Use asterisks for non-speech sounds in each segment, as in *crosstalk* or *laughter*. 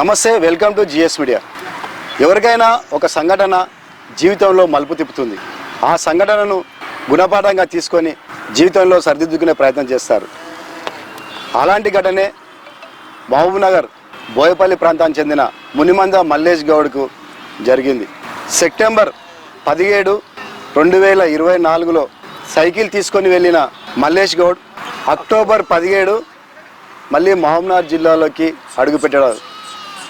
నమస్తే welcome to GS media. ఎవరికైనా ఒక సంఘటన జీవితంలో మలుపు తిప్పుతుంది. ఆ సంఘటనను గుణపాఠంగా తీసుకొని జీవితంలో సరిదిద్దుకునే ప్రయత్నం చేస్తారు. అలాంటి ఘటనే మహబూబ్నగర్ బోయపల్లి ప్రాంతానికి చెందిన మునిమంద మల్లేష్ గౌడ్కు జరిగింది. సెప్టెంబర్ పదిహేడు రెండు వేల ఇరవై నాలుగులో సైకిల్ తీసుకొని వెళ్ళిన మల్లేష్ గౌడ్ అక్టోబర్ పదిహేడు మళ్ళీ మహబూబ్నగర్ జిల్లాలోకి అడుగుపెట్టడం.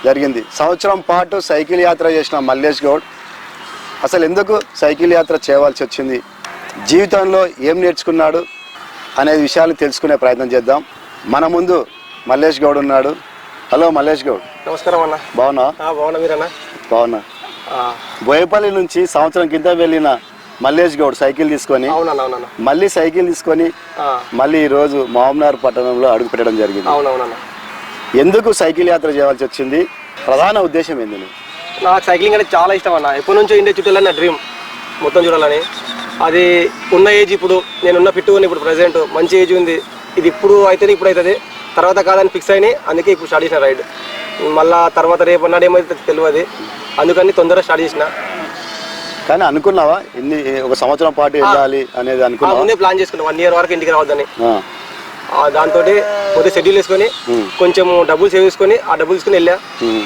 జరిగింది. సంవత్సరం పాటు సైకిల్ యాత్ర చేసిన మల్లేష్ గౌడ్ అసలు ఎందుకు సైకిల్ యాత్ర చేయవలసి వచ్చింది? జీవితంలో ఏం నేర్చుకున్నాడు అనే విషయాలు తెలుసుకునే ప్రయత్నం చేద్దాం. మన ముందు మల్లేష్ గౌడ్ ఉన్నాడు. హలో మల్లేష్ గౌడ్. నమస్కారం అన్న. బాగున్నా బాగున్నా మీరన్నా? బాగున్నా. బోయపల్లి నుంచి సంవత్సరం కింద వెళ్ళిన మల్లేష్ గౌడ్ సైకిల్ తీసుకొని మళ్ళీ సైకిల్ తీసుకొని మళ్ళీ ఈరోజు మహబూబ్నగర్ పట్టణంలో అడుగు పెట్టడం జరిగింది. అవునవునన్న. ఎందుకు సైకిల్ యాత్ర చేయవలసి వచ్చింది? ప్రధాన ఉద్దేశం ఏంది నీకు? సైక్లింగ్ అంటే చాలా ఇష్టం అన్న. ఎప్పటి నుంచో ఇండియా చుట్టాలని నా డ్రీమ్ మొత్తం చూడాలని. అది ఉన్న ఏజ్ ఇప్పుడు నేను ఉన్న ఫిట్ ఉన్న ఇప్పుడు ప్రజెంట్ మంచి ఏజ్ ఉంది. ఇది ఇప్పుడు అవుతుంది ఇప్పుడు అవుతుంది తర్వాత కాదని ఫిక్స్ అయినాయి. అందుకే ఇప్పుడు స్టార్ట్ చేసిన రైడ్ మళ్ళా తర్వాత రేపు అన్నాడు ఏమైతే తెలియదు అందుకని తొందరగా స్టార్ట్ చేసిన. కానీ అనుకున్నావా? ఇన్ని ఒక సంవత్సరం పాటు వెళ్ళాలి అనేది ఆ, అనుకున్నావా ముందే ప్లాన్ చేసుకున్నాం. వన్ ఇయర్ వరకు ఇంటికి రావద్దని. దాంతో కొద్దిగా షెడ్యూల్ వేసుకొని కొంచెం డబ్బులు సేవ్ చేసుకొని ఆ డబ్బులు తీసుకుని వెళ్ళా.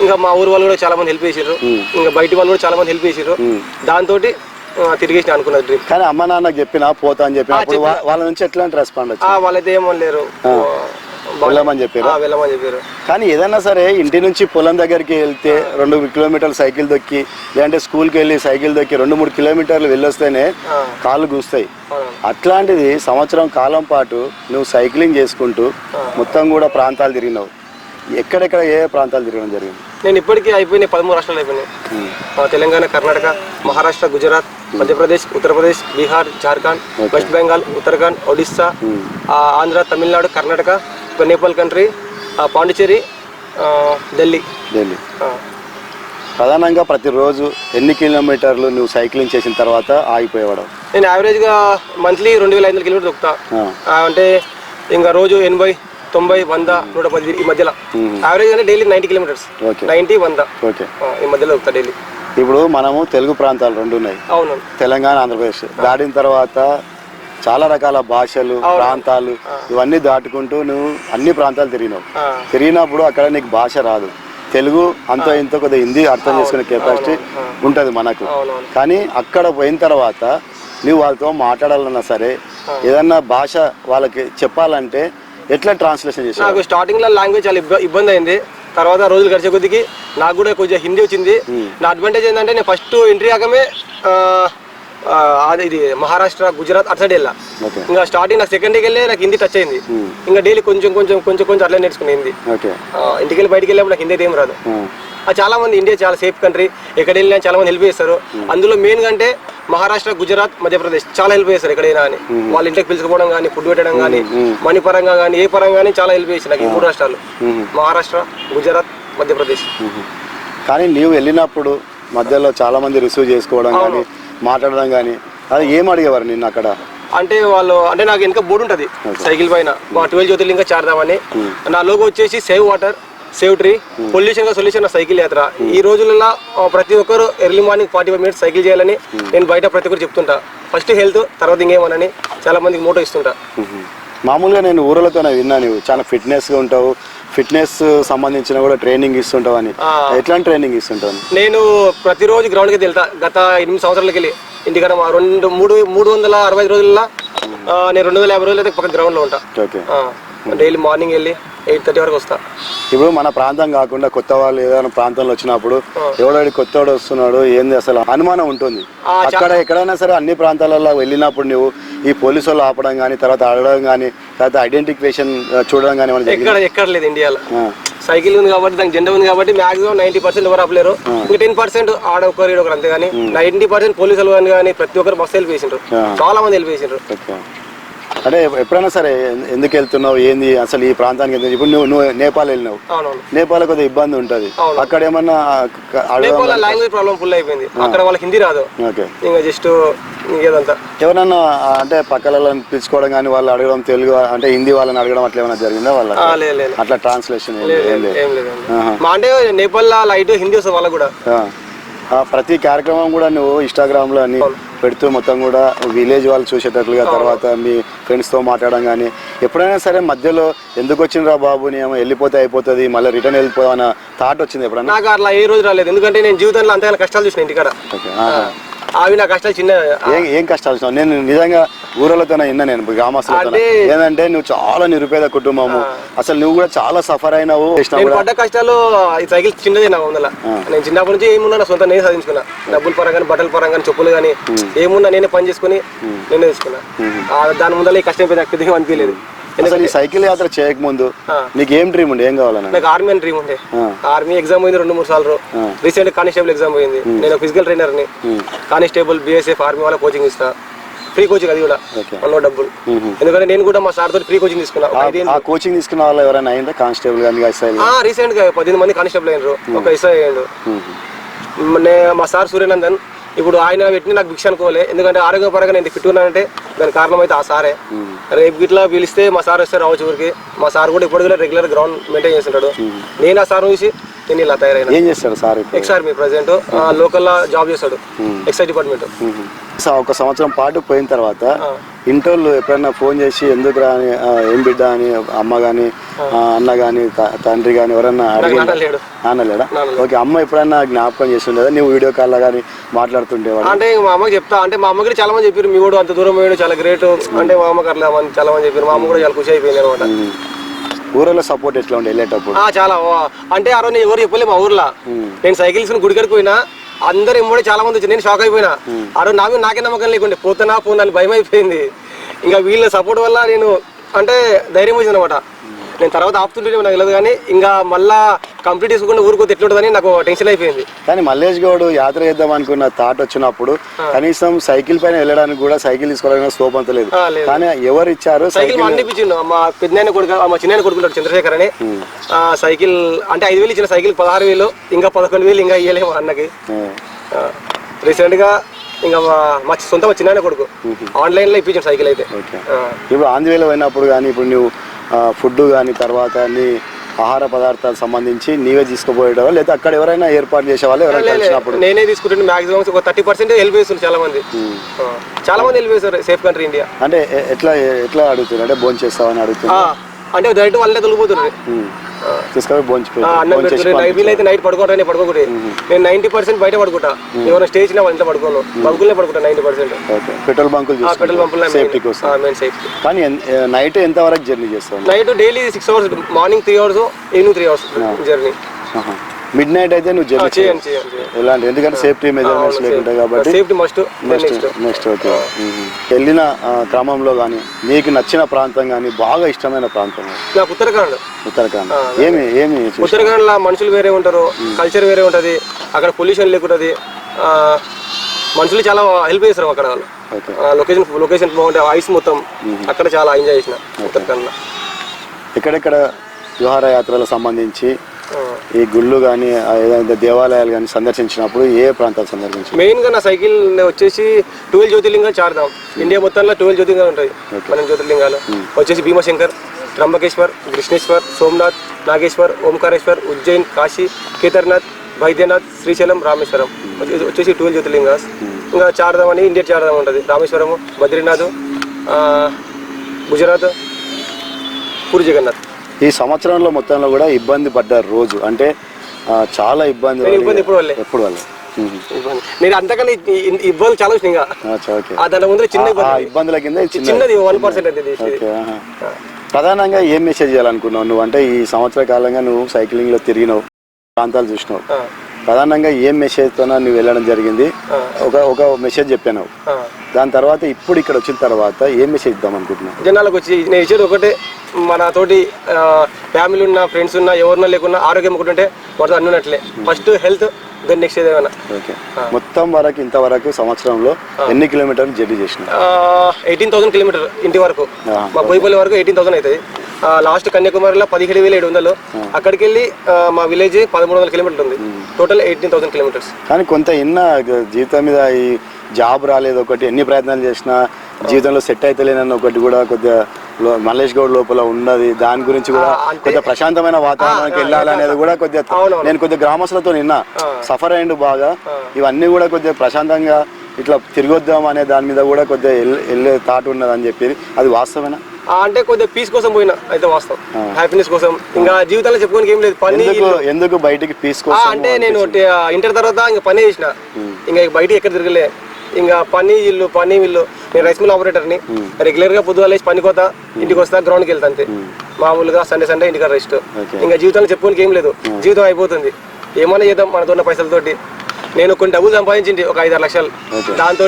ఇంకా మా ఊరు వాళ్ళు కూడా చాలా మంది హెల్ప్ చేసారు ఇంకా బయట వాళ్ళు కూడా చాలా మంది హెల్ప్ చేసారు దాంతో తిరిగేసిన అనుకున్న డ్రీమ్ కానీ అమ్మ నాన్నకు చెప్పినా పోతా అని చెప్పిన వా- వాళ్ళ నుంచి ఎట్లాంటి రెస్పాండ్ వాళ్ళైతే ఏమో లేరు వెళ్ళమని చెప్పారు? వెళ్ళమని చెప్పారు. కానీ ఏదైనా సరే ఇంటి నుంచి పొలం దగ్గరికి వెళ్తే రెండు కిలోమీటర్లు సైకిల్ దొక్కి లేదంటే స్కూల్కి వెళ్ళి సైకిల్ దొక్కి రెండు మూడు కిలోమీటర్లు వెళ్ళొస్తేనే కాళ్ళు గుస్తాయి. అవును. అట్లాంటిది సంవత్సరం కాలం పాటు నువ్వు సైక్లింగ్ చేసుకుంటూ మొత్తం కూడా ప్రాంతాలు తిరిగినావు. ఎక్కడెక్కడ ఏ ప్రాంతాలు తిరగడం జరిగింది? నేను ఇప్పటికీ అయిపోయినాయి పదమూడు రాష్ట్రాలు అయిపోయినాయి. తెలంగాణ కర్ణాటక మహారాష్ట్ర గుజరాత్ మధ్యప్రదేశ్ ఉత్తరప్రదేశ్ బీహార్ జార్ఖండ్ వెస్ట్ బెంగాల్ ఉత్తరాఖండ్ ఒడిస్సా ఆ, ఆంధ్ర తమిళనాడు కర్ణాటక నేపాల్ కంట్రీ ఆ, పాండిచేరి ఢిల్లీ. ఢిల్లీ. ప్రధానంగా ప్రతిరోజు ఎన్ని కిలోమీటర్లు నువ్వు సైక్లింగ్ చేసిన తర్వాత ఆగిపోయేవాడు నేను యావరేజ్గా మంత్లీ రెండు వేల ఐదు వందల కిలోమీటర్ దొక్కుతా. అంటే ఇంకా రోజు ఎనభై తొంభై వంద నూట పది ఈ మధ్యలో. యావరేజ్ అంటే daily ninety kilometres. Okay. Ninety వంద. ఓకే. ఈ మధ్యలో దొక్కుతా డైలీ. ఇప్పుడు మనము తెలుగు ప్రాంతాలు రెండు ఉన్నాయి అవును. తెలంగాణ ఆంధ్రప్రదేశ్. దాటిన తర్వాత చాలా రకాల భాషలు ప్రాంతాలు ఇవన్నీ దాటుకుంటూ నువ్వు అన్ని ప్రాంతాలు తిరిగినావు. తిరిగినప్పుడు అక్కడ నీకు భాష రాదు. తెలుగు అంత ఇంత కొద్దిగా హిందీ అర్థం చేసుకునే కెపాసిటీ ఉంటుంది మనకు. కానీ అక్కడ పోయిన తర్వాత నువ్వు వాళ్ళతో మాట్లాడాలన్నా సరే ఏదన్నా భాష వాళ్ళకి చెప్పాలంటే ఎట్లా ట్రాన్స్లేషన్ చేసావు నాకు స్టార్టింగ్లో లాంగ్వేజ్ చాలా ఇబ్బ- ఇబ్బంది అయింది. తర్వాత రోజులు గడిచే కొద్దికి నాకు కూడా కొంచెం హిందీ వచ్చింది. నా అడ్వాంటేజ్ ఏంటంటే నేను ఫస్ట్ ఎంట్రీ కాకమే ఆ, ఆ, అది ఇది మహారాష్ట్ర గుజరాత్ అటు సైడ్ వెళ్ళా. ఇంకా స్టార్టింగ్ నా సెకండ్ వెళ్ళి నాకు హిందీ టచ్ అయింది. ఇంకా డైలీ కొంచెం కొంచెం కొంచెం కొంచెం అట్లా నేర్చుకుని హిందీ. ఇంటికి వెళ్ళి బయటికి వెళ్ళినప్పుడు నాకు హిందీ ఏం రాదు. చాలా మంది ఇండియా చాలా సేఫ్ కంట్రీ ఎక్కడ వెళ్ళినా చాలా మంది హెల్ప్ చేస్తారు. అందులో మెయిన్గా అంటే మహారాష్ట్ర గుజరాత్ మధ్యప్రదేశ్ చాలా హెల్ప్ చేస్తారు ఎక్కడైనా అని. వాళ్ళ ఇంటికి పిలుచుకోవడం కానీ ఫుడ్ పెట్టడం కానీ మనీ పరంగా కానీ ఏ పరంగా కానీ చాలా హెల్ప్ చేసి నాకు ఈ మూడు రాష్ట్రాలు. మహారాష్ట్ర గుజరాత్ మధ్యప్రదేశ్. కానీ నీవు వెళ్ళినప్పుడు మధ్యలో చాలా మంది రిసీవ్ చేసుకోవడం కానీ మాట్లాడడం కానీ అది ఏం అడిగేవారు నిన్ను అక్కడ? అంటే వాళ్ళు అంటే నాకు వెనక బోర్డు ఉంటుంది సైకిల్ పైన. మా ట్వెల్వ్ జ్యోతిర్లింగ చారదామని. నా లోగో వచ్చేసి సేవ్ వాటర్ సేవ్ ట్రీ పొల్యూషన్గా సొల్యూషన్ నా సైకిల్ యాత్ర. ఈ రోజులలో ప్రతి ఒక్కరు early morning forty five minutes cycle చేయాలని నేను బయట ప్రతి ఒక్కరు చెప్తుంటా. ఫస్ట్ హెల్త్ తర్వాత ఇంకేమనని చాలా మందికి మోటో ఇస్తుంటా. మ్మ్. మామూలుగా నేను ఊరలతోనే విన్నా నువ్వు చాలా ఫిట్నెస్గా ఉంటావు ఫిట్నెస్ సంబంధించిన కూడా ట్రైనింగ్ ఇస్తుంటావు అని ఆ. ఎట్లాంటి ట్రైనింగ్ ఇస్తుంటావు? నేను ప్రతిరోజు గ్రౌండ్కి వెళ్తా. గత ఎనిమిది సంవత్సరాలకి వెళ్ళి. ఇంటికాడ మా రెండు మూడు మూడు వందల అరవై ఐదు రోజుల్లో నేను రెండు వందల యాభై రోజులు అయితే పక్కన గ్రౌండ్లో ఉంటా. ఓకే. డైలీ మార్నింగ్ వెళ్ళి ఎయిట్ థర్టీ వరకు వస్తా. ఇప్పుడు మన ప్రాంతం కాకుండా కొత్త వాళ్ళు ఏదైనా ప్రాంతంలో వచ్చినప్పుడు ఎవడో కొత్తవాడు వస్తున్నాడు ఏంది అసలు అనుమానం ఉంటుంది. అక్కడ ఎక్కడైనా సరే అన్ని ప్రాంతాలలో వెళ్ళినప్పుడు నువ్వు ఈ పోలీసు వాళ్ళు ఆపడం కానీ తర్వాత అడగడం కానీ తర్వాత ఐడెంటిఫికేషన్ చూడడం కానీ? ఎక్కడ ఎక్కడ లేదు ఇండియాలో. సైకిల్ ఉంది కాబట్టి దానికి జెండా ఉంది కాబట్టి మాక్సిమం నైన్టీ పర్సెంట్ ఎవరు ఆపలేరు. ఇంకా టెన్ పర్సెంట్ ఆడ ఒకరు ఒకరు అంతే కానీ నైన్టీ పర్సెంట్ పోలీసులు కానీ ప్రతి ఒక్కరు మస్తు హెల్ప్ చేసిండ్రు. చాలా మంది హెల్ప్ చేసిండ్రు. అంటే ఎప్పుడైనా సరే ఎందుకు వెళ్తున్నావు ఏంది అసలు ఈ ప్రాంతానికి ఇప్పుడు నువ్వు నువ్వు నేపాల్ వెళ్ళినావు. నేపాల్ కొద్దిగా ఇబ్బంది ఉంటుంది. అక్కడ ఏమన్నా లాంగ్వేజ్ ప్రాబ్లం ఫుల్ అయిపోయింది. అక్కడ వాళ్ళకి హిందీ రాదు. ఓకే. ఇంకా జస్ట్ ఇంకేదంతా. ఎవరన్నా అంటే పక్కలని పిలుచుకోవడం కానీ వాళ్ళు అడగడం తెలుగు అంటే హిందీ వాళ్ళని అడగడం అట్లా ఏమైనా జరిగిందా వాళ్ళ అట్లా ట్రాన్స్లేషన్ ఏం లేదు, అంటే నేపాల్ లైట్ హిందీ వస్తుంది వాళ్ళకి కూడా. ప్రతి కార్యక్రమం కూడా నువ్వు ఇన్స్టాగ్రామ్లో అని పెడుతూ మొత్తం కూడా విలేజ్ వాళ్ళు చూసేటట్లుగా తర్వాత మీ ఫ్రెండ్స్తో మాట్లాడడం కానీ ఎప్పుడైనా సరే మధ్యలో ఎందుకు వచ్చిండ్రా బాబు నీ ఏమో వెళ్ళిపోతే అయిపోతుంది మళ్ళీ రిటర్న్ వెళ్ళిపోదాం అన్న థాట్ వచ్చింది ఎప్పుడన్నా? నాకు అట్లా ఏ రోజు రాలేదు. ఎందుకంటే నేను జీవితంలో అంతగా కష్టాలు చూసిన ఇంటికాడ. అవి నా కష్టాలు చిన్న ఏం ఏం కష్టాలు? నేను నిజంగా ఊరలతోనే విన్నా నేను గ్రామస్తులతో ఏంటంటే నువ్వు చాలా నిరుపేద కుటుంబము. అసలు నువ్వు కూడా చాలా సఫర్ అయినావు. పడ్డ కష్టాలు ఈ సైకిల్ చిన్నదే నా వందల నేను చిన్నప్పటి నుంచి ఏమున్నా నా సొంత నేను సాధించుకున్నా. డబ్బుల పరంగా బట్టల పరంగా చెప్పులు కానీ ఏమున్నా నేనే పని చేసుకుని నేనే తీసుకున్నా దాని ముందర ఈ కష్టం పెద్ద పెద్దగా అనిపించలేదు. ఈ సైకిల్ యాత్ర చేయకముందు. నీకు ఏం డ్రీమ్ ఉండే? ఏం కావాలన్నా నాకు ఆర్మీ అని డ్రీమ్ ఉండే. ఆర్మీ ఎగ్జామ్ పోయింది రెండు మూడు సార్లు. రీసెంట్ కానిస్టేబుల్ ఎగ్జామ్ పోయింది. నేను ఫిజికల్ ట్రైనర్ని. కానిస్టేబుల్ బిఎస్ఎఫ్ ఆర్మీ వాళ్ళ కోచింగ్ ఇస్తా. ఫ్రీ కోచింగ్ అది కూడా. అన్నో డబ్బులు ఎందుకంటే నేను కూడా మా సార్ తోటి ఫ్రీ కోచింగ్ తీసుకున్నా. ఆ కోచింగ్ తీసుకున్న వాళ్ళు ఎవరైనా అయిందా కానిస్టేబుల్ కానీ రీసెంట్గా పద్దెనిమిది మంది కానిస్టేబుల్ అయినారు. ఒక ఎస్ఐ అయ్యాడు మా సార్ సూర్యనందన్ ఇప్పుడు ఆయన పెట్టిన నాకు భిక్ష అనుకోలే. ఎందుకంటే ఆరోగ్యపరంగా నేను ఫిట్ ఉన్నానంటే దానికి కారణం అయితే ఆ సారే. రేపు గిట్లా పిలిస్తే మా సార్ వస్తే రావచ్చు ఊరికి మా సార్ కూడా ఇప్పుడు కూడా రెగ్యులర్ గ్రౌండ్ మెయింటైన్ చేస్తుంటాడు. నేను ఆ సార్ చూసి నేను ఇలా తయారైన. ఏం చేస్తారు sir ex army present local job చేస్తాడు. ఎక్సైజ్ డిపార్ట్మెంట్ ఒక సంవత్సరం పాటు పోయిన తర్వాత ఇంటోళ్ళు ఎప్పుడైనా ఫోన్ చేసి ఎందుకు రా అని ఆ, ఏం బిడ్డ అని అమ్మ కానీ అన్న కానీ తండ్రి కానీ ఎవరన్నా అడిగి నాన్నలేడా ఓకే అమ్మ ఎప్పుడైనా జ్ఞాపకం చేస్తుండేదా? నువ్వు వీడియో కాల్లో కానీ మాట్లాడుతుండేవాడు? అంటే మా అమ్మకి చెప్తా అంటే మా అమ్మకి చాలా మంది చెప్పారు మీ కూడా అంత దూరం పోయాడు చాలా గ్రేట్ అంటే మా అమ్మకి అట్లా మంది- చాలా మంది చెప్పారు. మా అమ్మ కూడా చాలా ఖుషి అయిపోయింది అనమాట. ఊరిలో సపోర్ట్ ఎట్లా ఉండే? వెళ్ళేటప్పుడు. చాలా. ఓ, అంటే ఆ రోజు నేను ఎవరు చెప్పలే మా ఊర్లో. నేను సైకిల్ తీసుకుని గుడి కడికి పోయినా అందరు ఎంబడి చాలా మంది వచ్చి నేను షాక్ అయిపోయినా. ఆ రోజు నా మీద నాకే నమ్మకం లేకుండే పోతున్నా పోనా అని భయం అయిపోయింది ఇంకా వీళ్ళ సపోర్ట్ వల్ల నేను అంటే ధైర్యం వచ్చింది అనమాట నేను తర్వాత ఆపుతుంటే నాకు తెలియదు కానీ ఇంకా మళ్ళా కంప్లీట్ చేసుకుంటే ఊరికి ఎట్లుంటుందని నాకు టెన్షన్ అయిపోయింది. కానీ మల్లేష్ గౌడ్ యాత్ర చేద్దాం అనుకున్న థాట్ వచ్చినప్పుడు కనీసం సైకిల్ పైన వెళ్ళడానికి కూడా సైకిల్ తీసుకోవడానికి స్కోప్ అంత లేదు. కానీ ఎవరు ఇచ్చారు సైకిల్ మా అనిపించిండు మా పెద్దనాయన కొడుకు మా చిన్న కొడుకున్నాడు చంద్రశేఖర్ అని. ఆ సైకిల్ అంటే ఐదు వేలు ఇచ్చిన సైకిల్ పదహారు వేలు ఇంకా పదకొండు వేలు ఇంకా ఇయ్యలేము అన్నకి. రీసెంట్గా ఇంకా మా సొంత చిన్న కొడుకు. ఆన్లైన్లో ఇప్పించాడు సైకిల్ అయితే. ఇప్పుడు ఆంధ్రవేలో పోయినప్పుడు కానీ ఇప్పుడు నువ్వు ఫుడ్ కానీ తర్వాత నీ ఆహార పదార్థాలకు సంబంధించి నీవే తీసుకుపోయేటవా లేదా అక్కడ ఎవరైనా ఏర్పాటు చేసేవాళ్ళు ఎవరైనా లే, లే, కలిసినప్పుడు. నేనే తీసుకుంటుండే మాక్సిమం ఒక థర్టీ పర్సెంట్ హెల్ప్ చాలా మంది చాలా మంది హెల్ప్ చేస్తారు సేఫ్ కంట్రీ ఇండియా అంటే ఎట్లా ఎట్లా అడుగుతున్నారు? అంటే భోజనం చేస్తావని అడుగుతున్నా ఆ, అంటే డైరెక్ట్ వాళ్ళే తొలిపోతుంది తీసుకొని వీలైతే నైట్ పడుకోవడం పడుకోకూడదు. నేను నైన్టీ పర్సెంట్ బయట పడుకుంటా. ఎవరైనా స్టేజ్ నా ఇంట్లో పడుకోను. బంకులే పడుకుంటా నైన్టీ పర్సెంట్. పెట్రోల్ బంకులు పెట్రోల్ పంపుల్లో సేఫ్టీ కోసం. సేఫ్టీ కానీ నైట్ ఎంత వరకు జర్నీ చేస్తావు? Night daily six hours morning three hours evening three hours journey. Midnight అయితే నువ్వు జర్నీ ఎలాంటి? ఎందుకంటే సేఫ్టీ మెజర్మెంట్స్ లేకుంటాయి కాబట్టి safety must next next okay వెళ్ళిన క్రమంలో కానీ నీకు నచ్చిన ప్రాంతం కానీ బాగా ఇష్టమైన ప్రాంతం? నాకు ఉత్తరాఖండ్. ఉత్తరాఖండ్. ఏమి ఏమి ఉత్తరాఖండ్లో మనుషులు వేరే ఉంటారు కల్చర్ వేరే ఉంటది అక్కడ పొల్యూషన్ లేకుంటది. మనుషులు చాలా హెల్ప్ చేస్తారు అక్కడ వాళ్ళు. ఓకే లొకేషన్ లొకేషన్ బాగుంటాయి ఐస్ మొత్తం అక్కడ చాలా ఎంజాయ్ చేసిన ఉత్తరాఖండ్ ఎక్కడెక్కడ విహారయాత్రలకు సంబంధించి. ఈ గుళ్ళు కానీ ఏదైనా దేవాలయాలు కానీ సందర్శించినప్పుడు ఏ ప్రాంతాలు సందర్శించారు? మెయిన్గా నా సైకిల్ వచ్చేసి ట్వెల్వ్ జ్యోతిర్లింగాలు చాడదాం ఇండియా మొత్తంలో ట్వెల్వ్ జ్యోతిర్లింగాలు ఉంటాయి. మన జ్యోతిర్లింగాలు. వచ్చేసి భీమశంకర్ త్రంబకేశ్వర్ కృష్ణేశ్వర్ సోమనాథ్ నాగేశ్వర్ ఓంకారేశ్వర్ ఉజ్జయిన్ కాశీ కేదార్నాథ్ వైద్యనాథ్ శ్రీశైలం రామేశ్వరం. వచ్చేసి- వచ్చేసి ట్వెల్వ్ జ్యోతిర్లింగాస్ ఇంకా చారదాం అని ఇండియా చారదాం ఉంటుంది. రామేశ్వరం బద్రీనాథ్ గుజరాత్ పూరి జగన్నాథ్. ఈ సంవత్సరంలో మొత్తంలో కూడా ఇబ్బంది పడ్డారు రోజు. అంటే చాలా ఇబ్బంది ఎప్పుడు వాళ్ళు ఇబ్బంది. అంతకన్నా ఇబ్బందులు చాలా వచ్చినాయి ఇంకా. ఓకే. ఆ దాని ముందు చిన్న ఆ ఇబ్బంది. ఇబ్బందుల కింద చిన్నది. One percent. ప్రధానంగా ఏం మెసేజ్ చేయాలనుకున్నావు నువ్వు? అంటే ఈ సంవత్సర కాలంగా నువ్వు సైక్లింగ్లో తిరిగినావు ప్రాంతాలు చూసినావు. ప్రధానంగా ఏం మెసేజ్ తోన నువ్వు వెళ్ళడం జరిగింది? ఒక ఒక మెసేజ్ చెప్పాను. దాని తర్వాత ఇప్పుడు ఇక్కడ వచ్చిన తర్వాత ఏం మెసేజ్ ఇద్దాం అనుకుంటున్నావు? జనాలకు వచ్చి నేను ఇచ్చేది ఒకటే మన తోటి ఫ్యామిలీ ఉన్న ఫ్రెండ్స్ ఉన్న ఎవరున్నా లేకున్నా ఆరోగ్యం ఒకటి ఉంటే వాటితో అన్నున్నట్లే ఫస్ట్ హెల్త్ దాని నెక్స్ట్ ఏదైనా ఓకే మొత్తం వరకు ఇంతవరకు సంవత్సరంలో ఎన్ని కిలోమీటర్లు జర్నీ చేసిన ఎయిటీన్ థౌసండ్ కిలోమీటర్ ఇంటి వరకు. మా బోయిపల్లి వరకు ఎయిటీన్ థౌసండ్ అవుతుంది. లాస్ట్ కన్యాకుమారిలో పదిహేడు వేల ఏడు వందలు. అక్కడికి వెళ్ళి మా విలేజ్ పదమూడు వందల కిలోమీటర్లు ఉంది. Total eighteen thousand kilometres. కానీ కొంత ఇన్న జీవితం మీద ఈ జాబ్ రాలేదు ఒకటి ఎన్ని ప్రయత్నాలు చేసినా జీవితంలో సెట్ అయితలేనన్న ఒకటి కూడా కొద్దిగా మల్లేష్ గౌడ్ లోపల ఉన్నది దాని గురించి కూడా కొద్దిగా ప్రశాంతమైన వాతావరణానికి వెళ్ళాలనేది కూడా కొద్దిగా. నేను కొద్దిగా గ్రామస్తులతో నిన్నా. సఫర్ అయ్యిండు బాగా. ఇవన్నీ కూడా కొద్దిగా ప్రశాంతంగా ఇట్లా తిరిగొద్దాం అనే దాని మీద కూడా కొద్దిగా వెళ్ళే- థాట్ ఉన్నది అని చెప్పి అది వాస్తవేనా అంటే కొద్దిగా పీస్ కోసం పోయినా అయితే వాస్తవం. హ్యాపీనెస్ కోసం. ఇంకా జీవితంలో చెప్పుకోనికి ఏం లేదు. పని ఎందుకు బయటికి పీస్ కోసం అంటే నేను ఇంటర్ తర్వాత ఇంకా పని చేసిన. ఇంకా బయట ఎక్కడ తిరగలే. ఇంకా పని ఇల్లు పని ఇల్లు. నేను రైస్ మిల్ ఆపరేటర్ని. రెగ్యులర్గా పొద్దుగా లేచి పనికి పోతా ఇంటికి వస్తా గ్రౌండ్కి వెళ్తా అంతే. మామూలుగా సండే సండే ఇంటికి రెస్ట్. ఇంకా జీవితంలో చెప్పుకోనికి ఏం లేదు. జీవితం అయిపోతుంది. ఏమైనా చేద్దాం మనతో ఉన్న పైసలతోటి. నేను కొన్ని డబ్బులు సంపాదించింది ఒక ఐదారు లక్షలు. దాంతో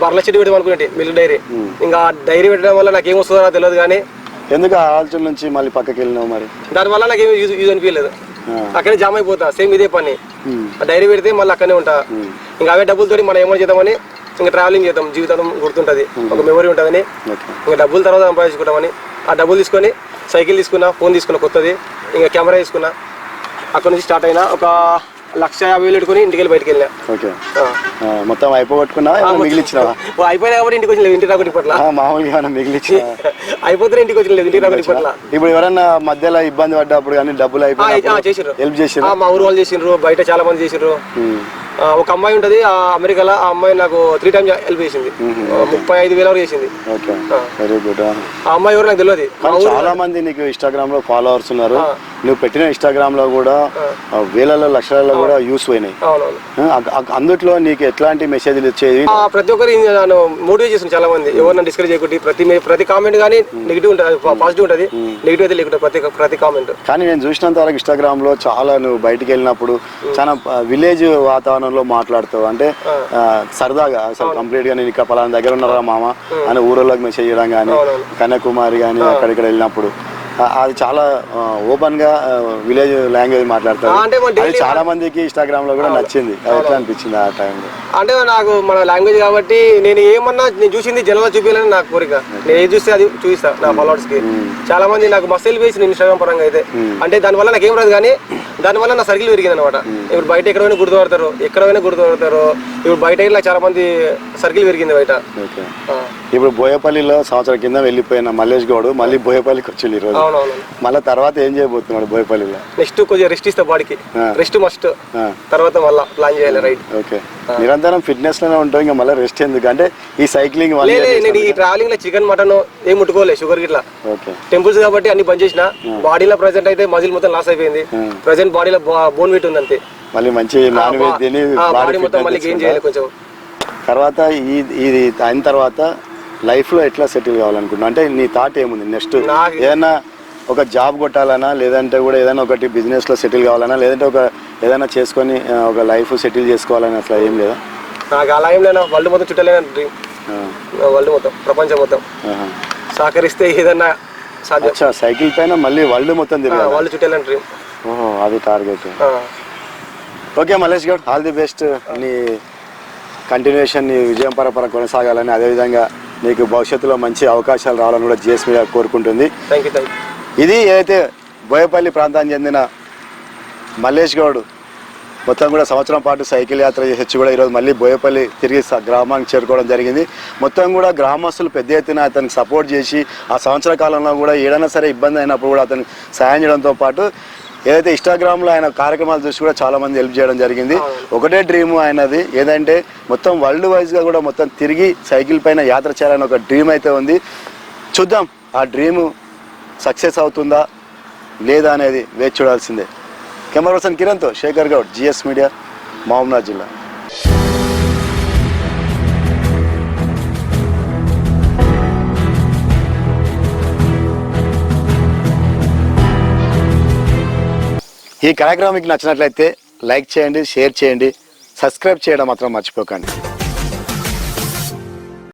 బర్ల చెట్టు పెడదాం అనుకునేది మిల్క్ డైరీ. ఇంకా డైరీ పెట్టడం వల్ల నాకు ఏం వస్తుందో తెలియదు కానీ ఎందుకు ఆ ఆలోచన నుంచి మళ్ళీ పక్కకి వెళ్ళినావు మరి? దానివల్ల నాకు ఏమి యూజ్ యూజ్ అనిపించలేదు. అక్కడే జామ్ అయిపోతా సేమ్ ఇదే పని. డైరీ పెడితే మళ్ళీ అక్కడనే ఉంటా. ఇంకా అవే డబ్బులతోటి మనం ఏమైనా చేద్దామని ఇంకా ట్రావెలింగ్ చేద్దాం జీవితం గుర్తుంటుంది ఒక మెమరీ ఉంటుందని. ఇంకా డబ్బులు తర్వాత సంపాదించుకుంటామని ఆ డబ్బులు తీసుకొని సైకిల్ తీసుకున్నా ఫోన్ తీసుకున్నా కొత్తది. ఇంకా కెమెరా తీసుకున్నా అక్కడ నుంచి స్టార్ట్ అయినా ఒక లక్ష యాభై వేలు పెట్టుకుని ఇంటికి వెళ్ళి బయటికి ఓకే. ఆ. మొత్తం మిగిలిచ్చినావా? ఓ, అయిపోయినా కాబట్టి ఇంటికి వచ్చిన ఇంటికి రాకుండా ఇప్పట్లా. ఆ, మామూలుగా ఏమైనా *laughs* అయిపోతే ఇంటికి వచ్చిన ఇంటికి రాకుండా ఇప్పట్లా. ఇప్పుడు ఎవరన్నా మధ్యలో ఇబ్బంది పడ్డప్పుడు కానీ డబ్బులు ఆ, అయిపోయి ఆ, చేసిర్రు. హెల్ప్ చేసిరు ఆ, మా ఊరు వాళ్ళు చేసిండ్రు బయట చాలా మంది చేసిండ్రు. ఆ, ఒక అమ్మాయి ఉంటుంది ఆ అమెరికాలో ఆ అమ్మాయి నాకు త్రీ టైమ్స్ హెల్ప్ చేసింది. ఆ, ముప్పై ఐదు వేల వరకు చేసింది. ఓకే. వెరీ గుడ్ ఆ. అమ్మాయి ఎవరు నాకు తెలియదు. చాలా మంది నీకు ఇన్స్టాగ్రామ్లో ఫాలోవర్స్ ఉన్నారు. నువ్వు పెట్టిన ఇన్స్టాగ్రామ్లో కూడా వేలలో లక్షలలో కూడా యూస్ అయినాయి అందుట్లో నీకు ఎట్లాంటి మెసేజ్లు ఇచ్చేవి ఆ, ప్రతి ఒక్కరు నన్ను మోటివేట్ చేస్తుంది చాలా మంది ఎవరిని డిస్కరేజ్ చేయకుండా ప్రతి ప్రతి కామెంట్ కానీ నెగిటివ్ ఉంటుంది పాజిటివ్ ఉంటుంది. నెగిటివ్ అయితే లేకుండా ప్రతి ప్రతి కామెంట్ కానీ నేను చూసినంత వరకు ఇన్స్టాగ్రామ్లో చాలా నువ్వు బయటికి వెళ్ళినప్పుడు చాలా విలేజ్ వాతావరణంలో మాట్లాడుతావు. అంటే సరదాగా అసలు కంప్లీట్గా నేను ఇక్కడ పలానా దగ్గర ఉన్నారా మామ? అని ఊరోళ్ళకి మెసేజ్ చేయడం కానీ. కన్యాకుమారి కానీ అక్కడిక్కడ వెళ్ళినప్పుడు. అది చాలా ఓపెన్గా విలేజ్ లాంగ్వేజ్ మాట్లాడతారు. అది చాలా మందికి ఇన్స్టాగ్రామ్లో కూడా నచ్చింది. అది ఎట్లా అనిపించింది ఆ టైంలో? అంటే నాకు మన లాంగ్వేజ్ కాబట్టి నేను ఏమన్నా నేను చూసింది జనాలు చూపించాలని నాకు కోరిక. నేను ఏది చూస్తే అది చూపిస్తా నా ఫాలోవర్స్కి. చాలా మంది నాకు మస్తు హెల్ప్ చేసింది ఇన్స్టాగ్రామ్ పరంగా అయితే అంటే దానివల్ల నాకు ఏం రాదు కానీ దానివల్ల నా సర్కిల్ పెరిగింది అనమాట ఇప్పుడు బయట ఎక్కడ పోయినా గుర్తుపడతారు ఎక్కడ పోయినా గుర్తుపడతారు ఇప్పుడు బయట ఇలా చాలా మంది సర్కిల్ పెరిగింది బయట. ఇప్పుడు బోయపల్లిలో సంవత్సరం కింద వెళ్ళిపోయిన మల్లేష్ గౌడ్ మళ్ళీ బోయపల్లికి వచ్చింది ఈరోజు. అవునవును మళ్ళీ తర్వాత ఏం చేయబోతున్నాడు బోయపల్లిలో? నెక్స్ట్ కొద్దిగా రెస్ట్ ఇస్తా బాడీకి. రెస్ట్ మస్ట్ తర్వాత మళ్ళా ప్లాన్ చేయాలి రైట్ ఓకే. నిరంతరం ఫిట్నెస్లోనే ఉంటాం ఇంకా మళ్ళీ రెస్ట్ ఎందుకు? అంటే ఈ సైక్లింగ్ నేను ఈ ట్రావెలింగ్లో చికెన్ మటన్ ఏం ముట్టుకోలే షుగర్ గిట్లా. ఓకే. టెంపుల్స్ కాబట్టి అన్ని బంద్ చేసిన. బాడీలో ప్రెసెంట్ అయితే మజిల్ మొత్తం లాస్ అయిపోయింది. ప్రెసెంట్ బాడీలో బోన్ వెయిట్ ఉంది అంతే. మళ్ళీ మంచి నాన్ వెజ్ తిని బాడీ మొత్తం మళ్ళీ గెయిన్ చేయాలి కొంచెం. తర్వాత ఈ ఇది అయిన తర్వాత లైఫ్లో ఎట్లా సెటిల్ కావాలనుకుంటున్నా అంటే నీ థాట్ ఏముంది? నెక్స్ట్ నాకు- ఏదైనా ఒక జాబ్ కొట్టాలనా? లేదంటే కూడా ఏదైనా ఒకటి బిజినెస్లో సెటిల్ కావాలనా? లేదంటే ఒక ఏదైనా చేసుకొని ఒక లైఫ్ సెటిల్ చేసుకోవాలని అట్లా ఏం లేదా? నాకు అలా ఏం లేనా వరల్డ్ మొత్తం చుట్టలేని డ్రీమ్ వరల్డ్ మొత్తం ప్రపంచం మొత్తం. సహకరిస్తే ఏదన్నా సాధ్యం. అచ్చా సైకిల్ పైన మళ్ళీ వరల్డ్ మొత్తం తిరగాలి? వరల్డ్ చుట్టాలని డ్రీమ్ ఓహో అది target. Okay Mallesh Goud all the best. నీ కంటిన్యూషన్ నీ విజయం పరపర కొనసాగాలని అదేవిధంగా నీకు భవిష్యత్తులో మంచి అవకాశాలు రావాలని కూడా జిఎస్ మీడియా కోరుకుంటుంది. ఇది ఏదైతే బోయపల్లి ప్రాంతానికి చెందిన మల్లేష్ గౌడ్ మొత్తం కూడా సంవత్సరం పాటు సైకిల్ యాత్ర చేసి కూడా ఈరోజు మళ్ళీ బోయపల్లి తిరిగి గ్రామానికి చేరుకోవడం జరిగింది. మొత్తం కూడా గ్రామస్తులు పెద్ద ఎత్తున అతనికి సపోర్ట్ చేసి ఆ సంవత్సర కాలంలో కూడా ఏదైనా సరే ఇబ్బంది అయినప్పుడు కూడా అతనికి సాయం చేయడంతో పాటు ఏదైతే ఇన్స్టాగ్రామ్లో ఆయన కార్యక్రమాలు చూసి కూడా చాలా మంది హెల్ప్ చేయడం జరిగింది. ఒకటే డ్రీమ్ ఆయనది. ఏదంటే మొత్తం వరల్డ్ వైజ్గా కూడా మొత్తం తిరిగి సైకిల్ పైన యాత్ర చేయాలని ఒక డ్రీమ్ అయితే ఉంది. చూద్దాం ఆ డ్రీమ్ సక్సెస్ అవుతుందా లేదా అనేది వేచి చూడాల్సిందే. కెమెరా పర్సన్ కిరణ్తో శేఖర్ గౌడ్ జిఎస్ మీడియా మహబూబ్నాథ్ జిల్లా. ఈ కార్యక్రమం మీకు నచ్చినట్లయితే లైక్ చేయండి షేర్ చేయండి సబ్స్క్రైబ్ చేయడం మాత్రం మర్చిపోకండి.